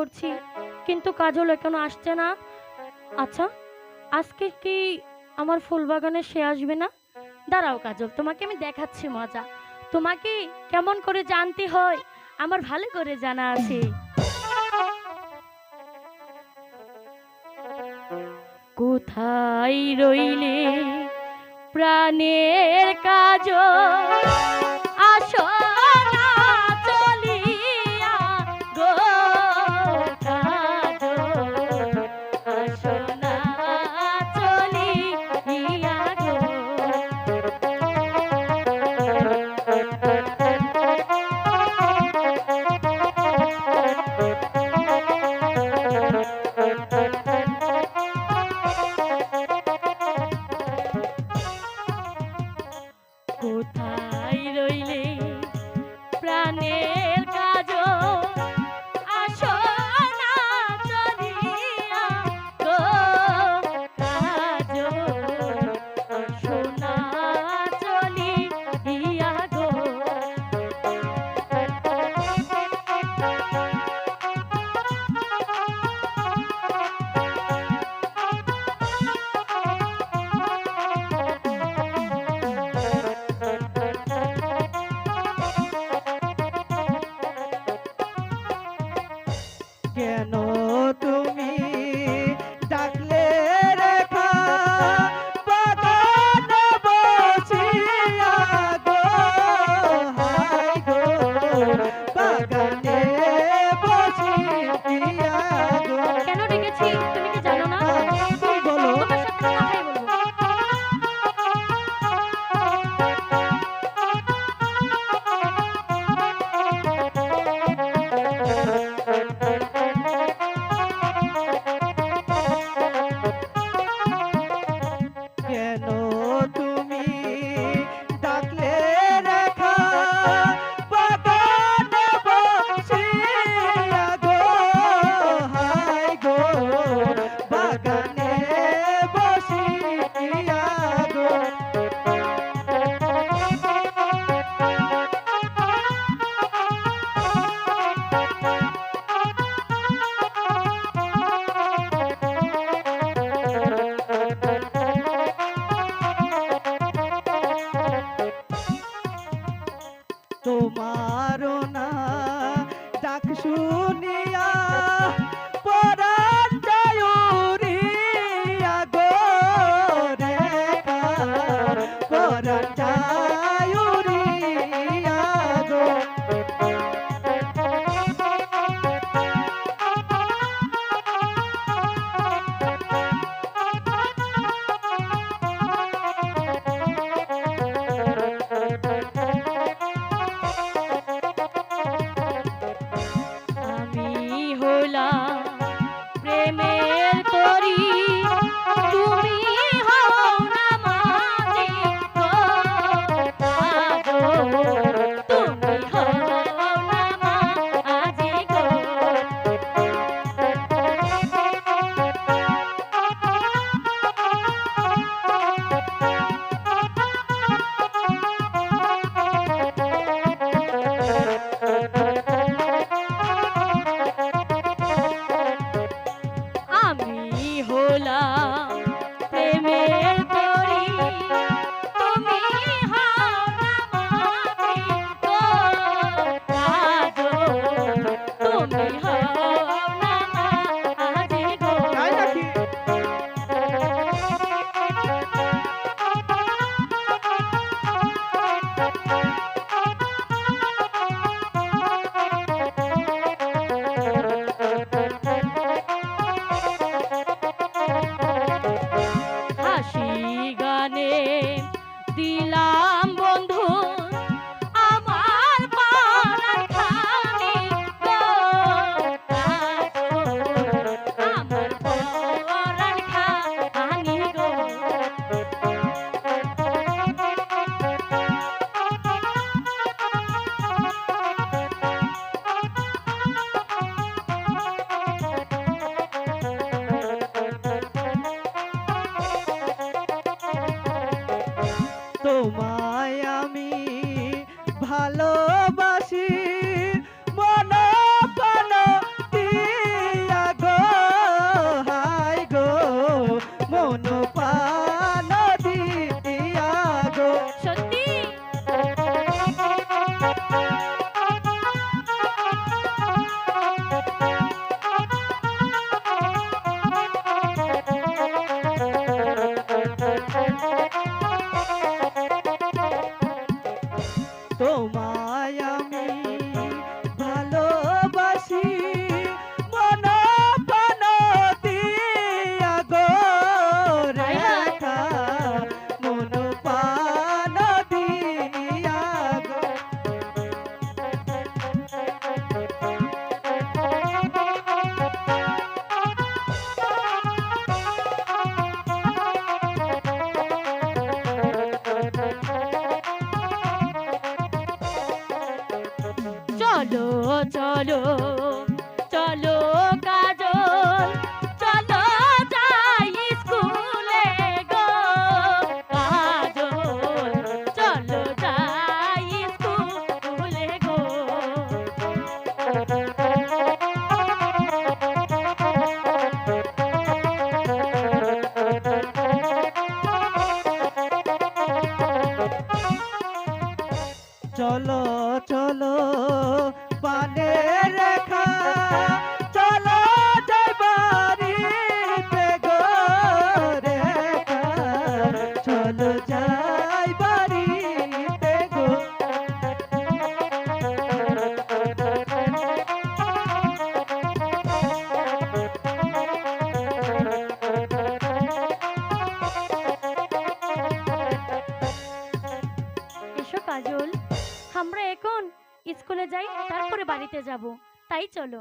করছি, কিন্তু কাজলও এখনও আসছে না। আচ্ছা আজকে কি আমার ফুল বাগানে সে আসবে না? দাঁড়াও কাজল, তোমাকে আমি দেখাচ্ছি মজা। তোমাকে কেমন করে জানতে হয়, আমার ভালো করে জানা আছে। কোথায় রইলে প্রাণের কাজ আসো না। piano oh Oh home. চলো চলো। চলো চলো পানে রেখা। করে বাড়িতে যাব। তাই চলো।